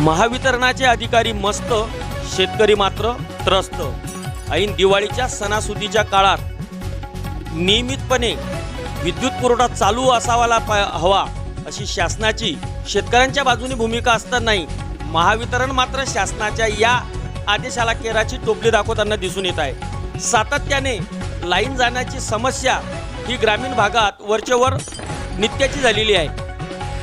महावितरणाचे अधिकारी मस्त शेतकरी मात्र त्रस्त. ऐन दिवाळीच्या सणासुदीच्या काळात नियमितपणे विद्युत पुरवठा चालू असावाला हवा अशी शासनाची शेतकऱ्यांच्या बाजूने भूमिका असतानाही महावितरण मात्र शासनाच्या या आदेशाला केराची टोपली दाखवताना दिसून येत आहे. सातत्याने लाईन जाण्याची समस्या ही ग्रामीण भागात वरचेवर नित्याची झालेली आहे.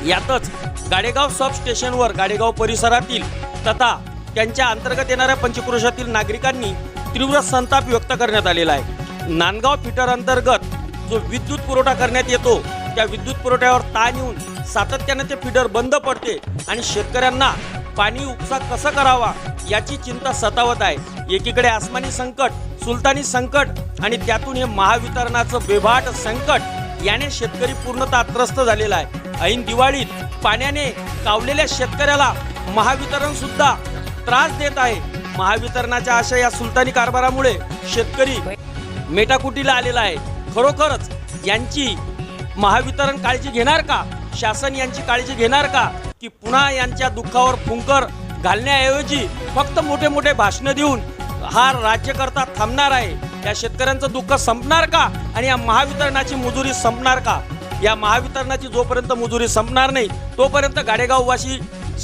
यातच गाडेगाव सब स्टेशनवर गाडेगाव परिसरातील तथा त्यांच्या अंतर्गत येणाऱ्या पंचक्रोशातील नागरिकांनी तीव्र संताप व्यक्त करण्यात आलेला आहे. नांदगाव फिटर अंतर्गत जो विद्युत पुरवठा करण्यात येतो त्या विद्युत पुरवठ्यावर ताण येऊन सातत्याने ते फिडर बंद पडते आणि शेतकऱ्यांना पाणी उपसा कसा करावा याची चिंता सतावत आहे. एकीकडे आसमानी संकट सुलतानी संकट आणि त्यातून हे महावितरणाचं बेभाट संकट याने शेतकरी पूर्णतः त्रस्त झालेला आहे. ऐन दिवाळीत पाण्याने कावलेल्या शेतकऱ्याला महावितरण सुद्धा त्रास देत आहे. महावितरणाच्या अशा या सुलतानी कारभारामुळे शेतकरी मेटाकुटीला आलेला आहे. खरोखरच यांची महावितरण काळजी घेणार का? शासन यांची काळजी घेणार का? की पुन्हा यांच्या दुःखावर फुंकर घालण्याऐवजी फक्त मोठे मोठे भाषणं देऊन हा राज्यकर्ता थांबणार आहे? या शेतकऱ्यांचं दुःख संपणार का? आणि या महावितरणाची मजुरी संपणार का? या महावितरणाची जोपर्यंत मजुरी संपणार नाही तोपर्यंत गाडेगाववासी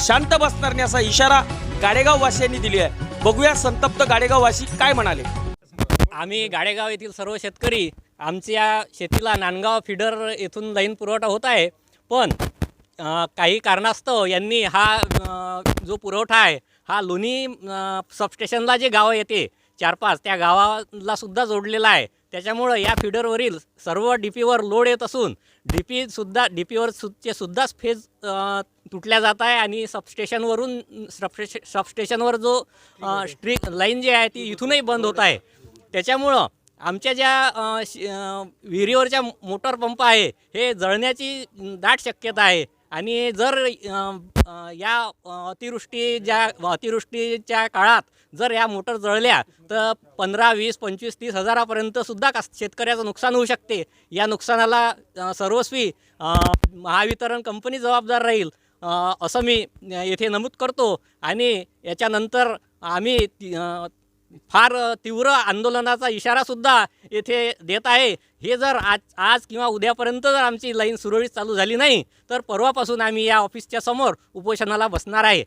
शांत बसणार नाही असा इशारा गाडेगाववासियांनी दिली आहे. बघूया संतप्त गाडेगाववासी काय म्हणाले. आम्ही गाडेगाव येथील सर्व शेतकरी आमच्या शेतीला नांदगाव फिडर येथून लाईन पुरवठा होत आहे. पण काही कारणास्तव यांनी हा जो पुरवठा आहे हा लोणी सबस्टेशनला जे गावं येते चार पाच त्या गावाला सुद्धा जोडलेला आहे. त्याच्यामुळं या फिडरवरील सर्व डी पीवर लोड येत असून डी पीसुद्धा डी पीवर सुचे सुद्धाच फेज तुटल्या जात आहे आणि सबस्टेशनवरून सबस्टेश सबस्टेशनवर जो स्ट्रीक लाईन जी आहे ती इथूनही बंद होत आहे. त्याच्यामुळं आमच्या ज्या श- विहिरीवरच्या मोटर पंप आहे हे जळण्याची दाट शक्यता आहे. आणि जर या अतिवृष्टी ज्या अतिवृष्टीच्या काळात जर या मोटर जळल्या तर पंधरा वीस पंचवीस तीस हजारापर्यंत सुद्धा कास शेतकऱ्याचं नुकसान होऊ शकते. या नुकसानाला सर्वस्वी महावितरण कंपनी जबाबदार राहील. असं मी येथे नमूद करतो. आणि याच्यानंतर आम्ही ती- फार तीव्र आंदोलनाचा इशारासुद्धा येथे देत आहे. हे जर आज आज किंवा उद्यापर्यंत जर आमची लाईन सुरळीत चालू झाली नाही तर परवापासून आम्ही या ऑफिसच्या समोर उपोषणाला बसणार आहे.